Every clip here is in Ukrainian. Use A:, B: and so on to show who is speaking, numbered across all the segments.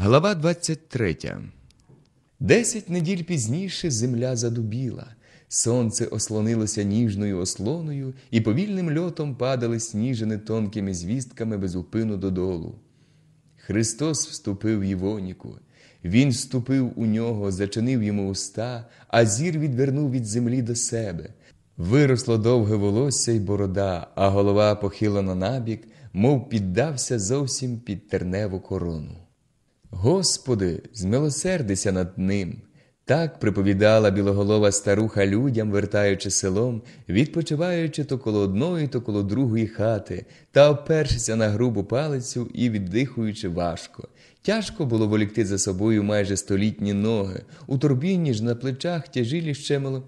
A: Глава 23 Десять неділь пізніше земля задубіла, сонце ослонилося ніжною ослоною, і повільним льотом падали сніжини тонкими звістками безупину додолу. Христос вступив в Євоніку. Він вступив у нього, зачинив йому уста, а зір відвернув від землі до себе. Виросло довге волосся й борода, а голова похилена набік, мов піддався зовсім під терневу корону. Господи, змилосердися над ним. Так приповідала білоголова старуха людям, вертаючи селом, відпочиваючи то коло одної, то коло другої хати, та опершися на грубу палицю і віддихуючи важко. Тяжко було волікти за собою майже столітні ноги. У торбіні ж на плечах тяжілі ще мало.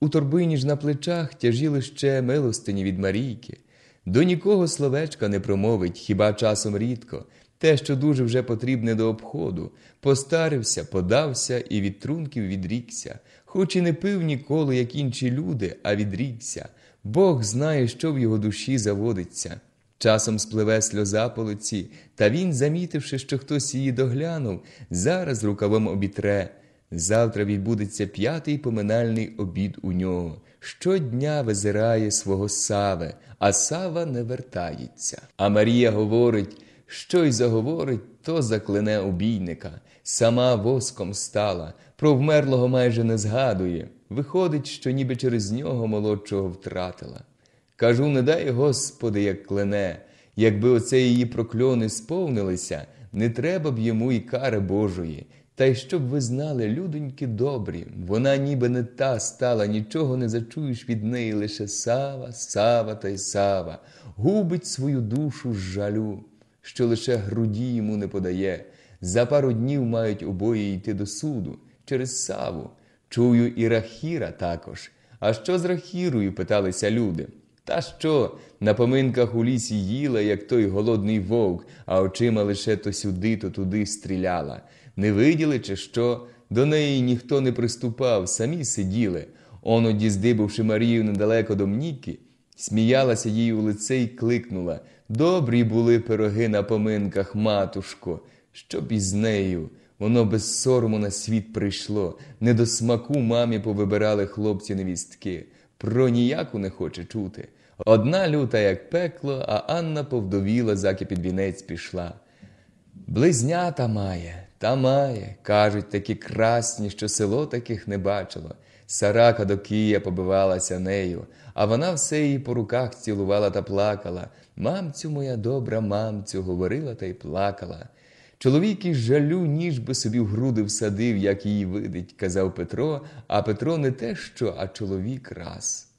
A: У торбині ж на плечах тяжіли ще милостині від Марійки. До нікого словечка не промовить, хіба часом рідко, те, що дуже вже потрібне до обходу, постарився, подався і від трунків відрікся, хоч і не пив ніколи, як інші люди, а відрікся. Бог знає, що в його душі заводиться. Часом спливе сльоза по лиці, та він, замітивши, що хтось її доглянув, зараз рукавом обітре. Завтра відбудеться п'ятий поминальний обід у нього. Щодня визирає свого Саве, а Сава не вертається. А Марія говорить, що й заговорить, то заклине обійника. Сама воском стала, про вмерлого майже не згадує. Виходить, що ніби через нього молодшого втратила. Кажу, не дай Господи, як клене, якби оце її прокльони сповнилися, не треба б йому і кари Божої. Та й щоб ви знали, людоньки добрі, вона ніби не та стала, нічого не зачуєш від неї лише сава, сава та й сава, губить свою душу з жалю, що лише груді йому не подає. За пару днів мають обоє йти до суду через саву. Чую, і Рахіра також. А що з Рахірою? питалися люди. Та що, на поминках у лісі їла, як той голодний вовк, а очима лише то сюди, то туди стріляла. Не виділи, чи що? До неї ніхто не приступав, самі сиділи. Оноді, здибавши Марію недалеко до Мніки, сміялася їй у лице й кликнула Добрі були пироги на поминках, матушко, щоб із нею. Воно без сорому на світ прийшло, не до смаку мамі повибирали хлопці невістки. Про ніяку не хоче чути. Одна люта, як пекло, а Анна повдовіла, заки під вінець пішла. Близнята має, та має, кажуть, такі красні, що село таких не бачило. Сарака до Кия побивалася нею, а вона все її по руках цілувала та плакала. Мамцю моя добра, мамцю, говорила та й плакала. Чоловік із жалю ніж би собі в груди всадив, як її видить, казав Петро, а Петро не те що, а чоловік раз.